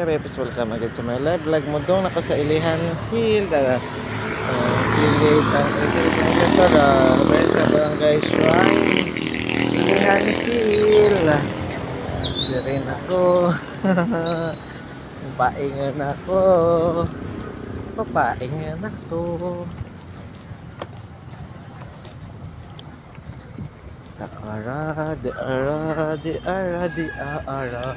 Karepis, welcome agad sa my live vlog mo doon ako sa Ilihan Hill uh, uh, Kilid ang ito na dahil sa barangay Shrine Ilihan Hill Di rin ako Papaingan ako Papaingan ako Taara, di ara, di ara, di aara.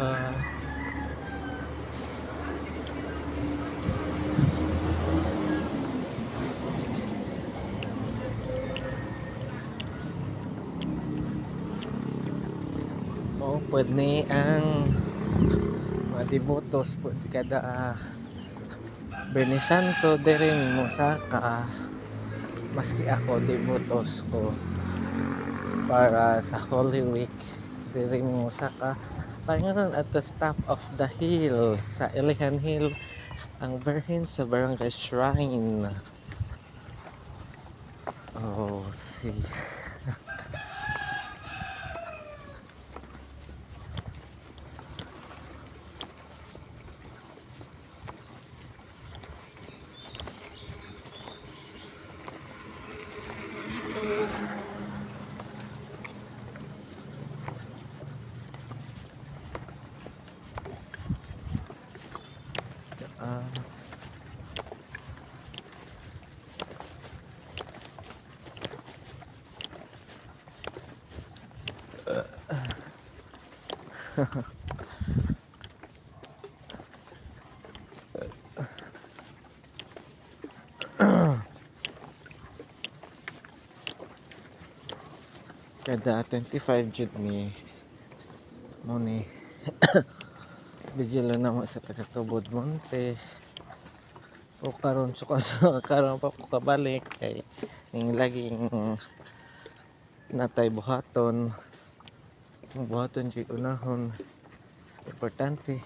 Oh, pwede ang mga devotos pwede kada uh, Benisanto de rin mo saka maski ako devotos ko para sa Holy Week diri mo saka pangalan at the top of the hill sa Ilihan Hill ang Berhin sa Barangay Shrine. Oh see ah kada 25 jud ni mo ni Bigyan naman sa taga-tubod Montes o karon so karon pa ko kabalik kay ning laging natay buhaton buhaton jud unahon. Importante.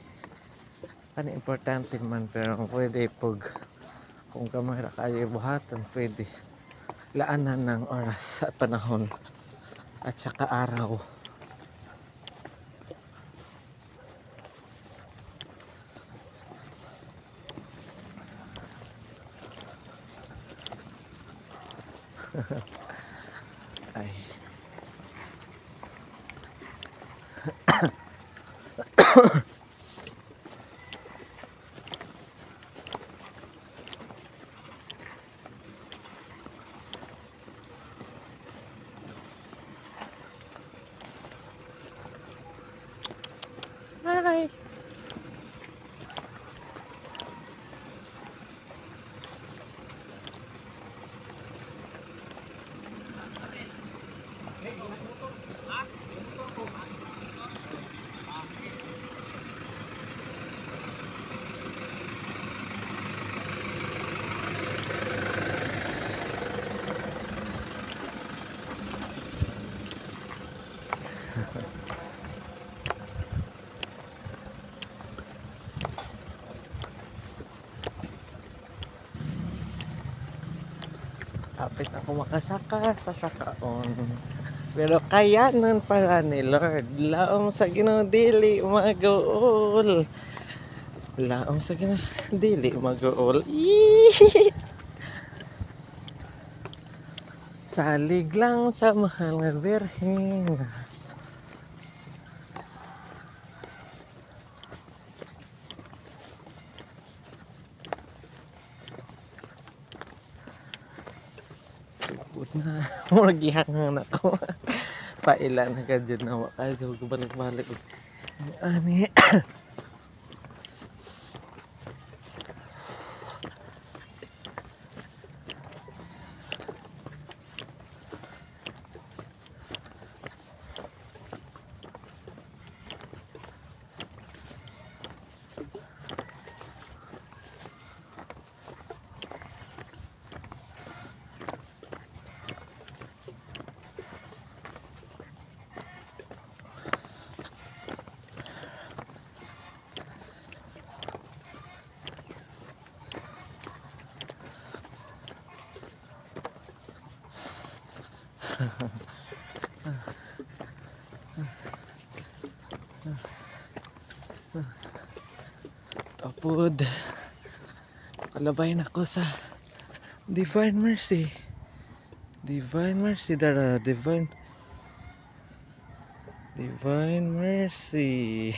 Ano importante man pero pwede pag kung kamay ra kayo buhaton pwede. Laanan ng oras at panahon. At saka araw. ay Hi. Kapit ako makasaka sa sakaon. Pero kayanan pala ni Lord. Laom sa ginodili mag-uol. Laom sa ginodili. Eeeeee! Salig lang sa mahal na birhen. Pagod na. Murag gihangang na ako. Paila na ka dyan na wakayo. Balik-balik. Ani. Tapod. Kalabay na ko sa Divine Mercy. Divine Mercy dara, Divine Divine Mercy.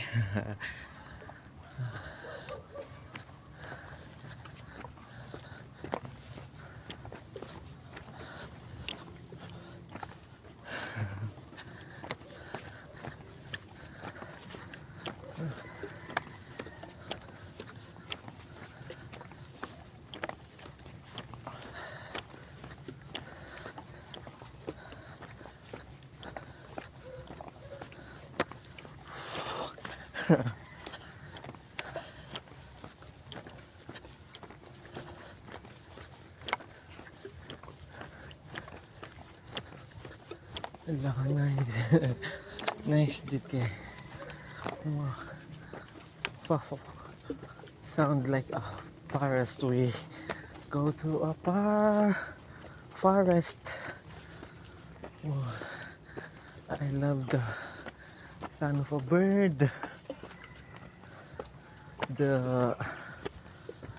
Ka nice. nice dit kay. Wow. Fuck. Sound like a forest. We go to a par forest. Wow. I love the sound of a bird. The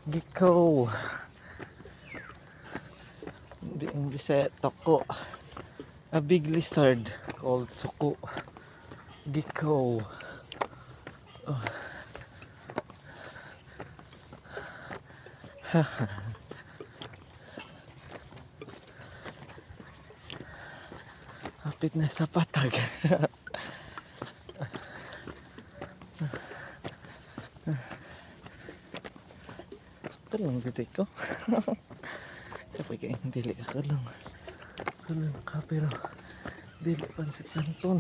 gecko. The English say toko. A big lizard called toko. Gecko. Oh. Hapit na sa patag. Kalong dito ko. Kapag kayo dili ka kalong. Kalong ka pero dili pa sa kanton.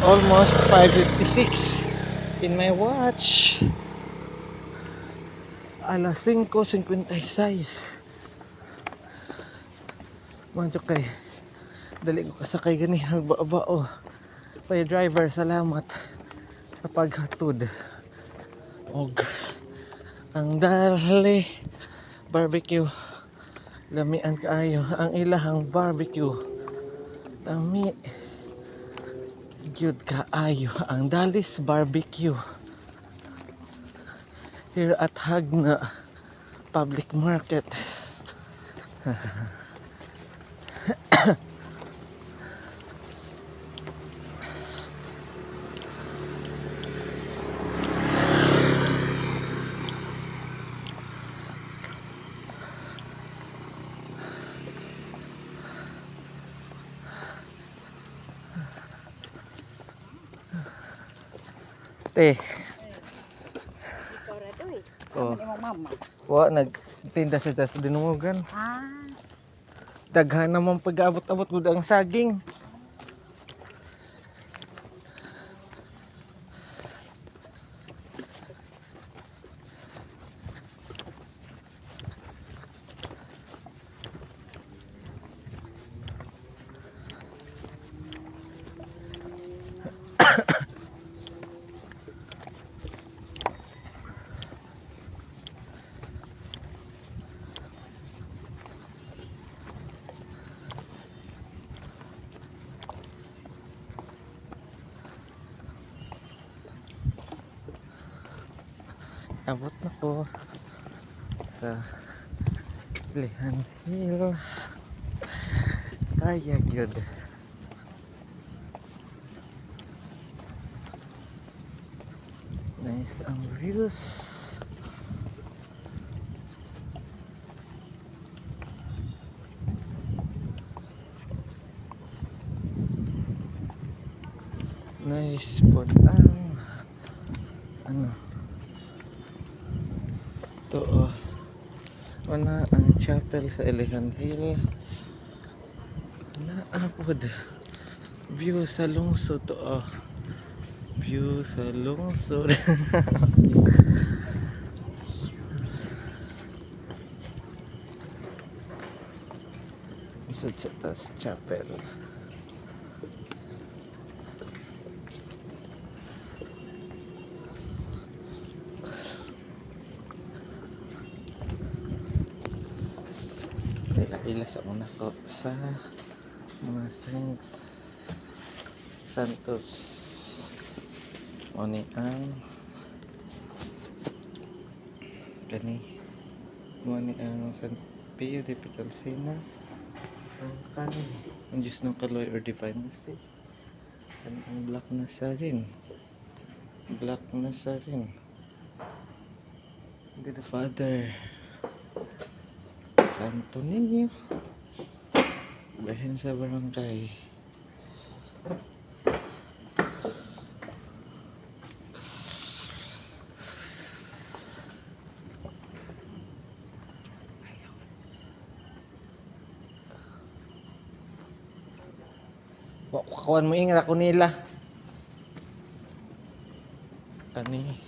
Almost 5.56 in my watch. Alas 5.56. Manjo kay. Dali ko kasakay gani hagbao. Pay driver, salamat sa paghatod. Og ang dali barbecue. Lamian kaayo ang ilahang barbecue. Lami. Gyud kaayo ang Dalis Barbecue here at Hagna Public Market. Te, eh. oh, mama? wa nagtinda sa dinungugan. Ah, Daghan naman pag-abot-abot gud ang saging. abot na po. Sa Lihan Hill. Kaya yun. Nice ang views. Nice po ang chapel sa Elehan Hill. Na apod. View sa lungsod to oh. View sa lungsod. Sa tas chapel. Una ko sa mga Saints Santos Oni ang kani Oni ang San Pio de Petalsina ang kani ang Diyos ng Kaloy or Divine Mercy. Kani ang Black Nazarin Black Nazarin Good Father Santo Niño Bahin sa barangay. Kawan mo ingat ako nila. Ani.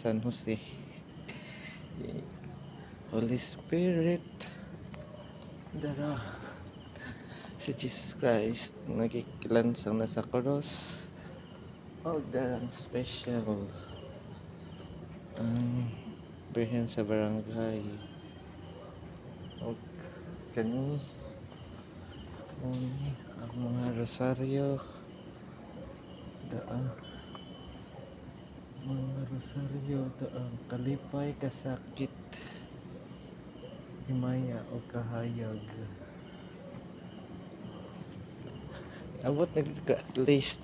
San Jose Holy Spirit Dara. Si Jesus Christ Nagikilansang na sa cross. Oh, darang special. Ang Birhen sa barangay. O Kani Kani Ang mga rosaryo. Daan. Mga rosaryo daan. Kalipay kasakit himaya o kahayag abot na gid ka at least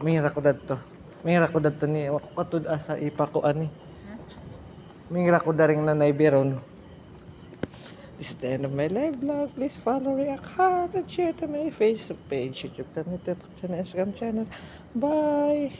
Mingra ko dadto. Mingra ko dadto ni wa ko katud asa ipa ko ani. Mingra ko daring nanay. This is the end of my live vlog. Please follow, react, heart, and share to my Facebook page, YouTube channel, Instagram channel. Bye!